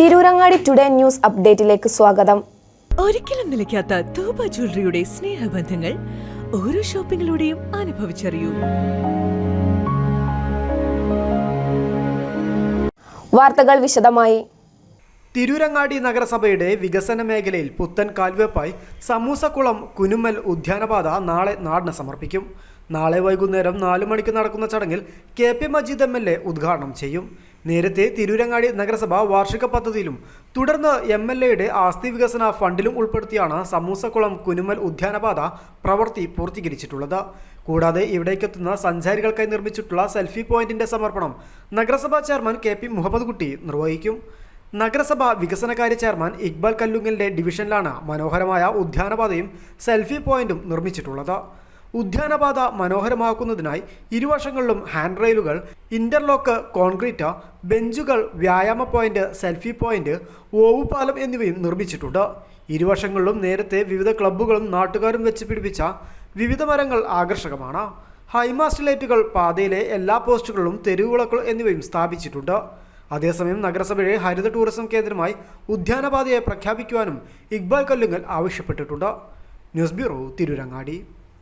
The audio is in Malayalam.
തിരൂരങ്ങാടി ടുഡേ ന്യൂസ് അപ്ഡേറ്റിലേക്ക് സ്വാഗതം. ഒരിക്കലും നിലയ്ക്കാത്ത തൂബ ജ്വല്ലറിയുടെ സ്നേഹബന്ധങ്ങൾ ഓരോ ഷോപ്പിംഗിലൂടെയും അനുഭവിച്ചറിയൂ. വാർത്തകൾ വിശദമായി. തിരൂരങ്ങാടി നഗരസഭയുടെ വികസന മേഖലയിൽ പുത്തൻ കാൽവെപ്പായി സമൂസക്കുളം കുനുമ്മൽ ഉദ്യാനപാത നാളെ നാടിന് സമർപ്പിക്കും. നാളെ വൈകുന്നേരം നാലു മണിക്ക് നടക്കുന്ന ചടങ്ങിൽ K P Majeed M L A ഉദ്ഘാടനം ചെയ്യും. നേരത്തെ തിരൂരങ്ങാടി നഗരസഭ വാർഷിക പദ്ധതിയിലും തുടർന്ന് എം എൽ എയുടെ ആസ്തി വികസന ഫണ്ടിലും ഉൾപ്പെടുത്തിയാണ് സമൂസക്കുളം കുനുമൽ ഉദ്യാനപാത പ്രവൃത്തി പൂർത്തീകരിച്ചിട്ടുള്ളത്. കൂടാതെ ഇവിടേക്കെത്തുന്ന സഞ്ചാരികൾക്കായി നിർമ്മിച്ചിട്ടുള്ള സെൽഫി പോയിന്റിന്റെ സമർപ്പണം നഗരസഭാ ചെയർമാൻ കെ പി മുഹമ്മദ് കുട്ടി നിർവഹിക്കും. നഗരസഭ വികസനകാര്യ ചെയർമാൻ ഇക്ബാൽ കല്ലുങ്ങലിന്റെ ഡിവിഷനിലാണ് മനോഹരമായ ഉദ്യാനപാതയും സെൽഫി പോയിന്റും നിർമ്മിച്ചിട്ടുള്ളത്. ഉദ്യാനപാത മനോഹരമാക്കുന്നതിനായി ഇരുവശങ്ങളിലും ഹാൻഡ് റെയിലുകൾ ഇന്റർലോക്ക് കോൺക്രീറ്റ് ബെഞ്ചുകൾ വ്യായാമ പോയിന്റ് സെൽഫി പോയിന്റ് ഓവുപാലം എന്നിവയും നിർമ്മിച്ചിട്ടുണ്ട്. ഇരുവശങ്ങളിലും നേരത്തെ വിവിധ ക്ലബ്ബുകളും നാട്ടുകാരും വെച്ച് പിടിപ്പിച്ച വിവിധ മരങ്ങൾ ആകർഷകമാണ്. ഹൈമാസ്റ്റ് ലൈറ്റുകൾ പാതയിലെ എല്ലാ പോസ്റ്റുകളിലും തെരുവുവിളക്കുകൾ എന്നിവയും സ്ഥാപിച്ചിട്ടുണ്ട്. അതേസമയം നഗരസഭയെ ഹരിത ടൂറിസം കേന്ദ്രമായി ഉദ്യാനപാതയെ പ്രഖ്യാപിക്കുവാനും ഇക്ബാൽ കല്ലുങ്ങൽ ആവശ്യപ്പെട്ടിട്ടുണ്ട്. News bureau Tirurangadi.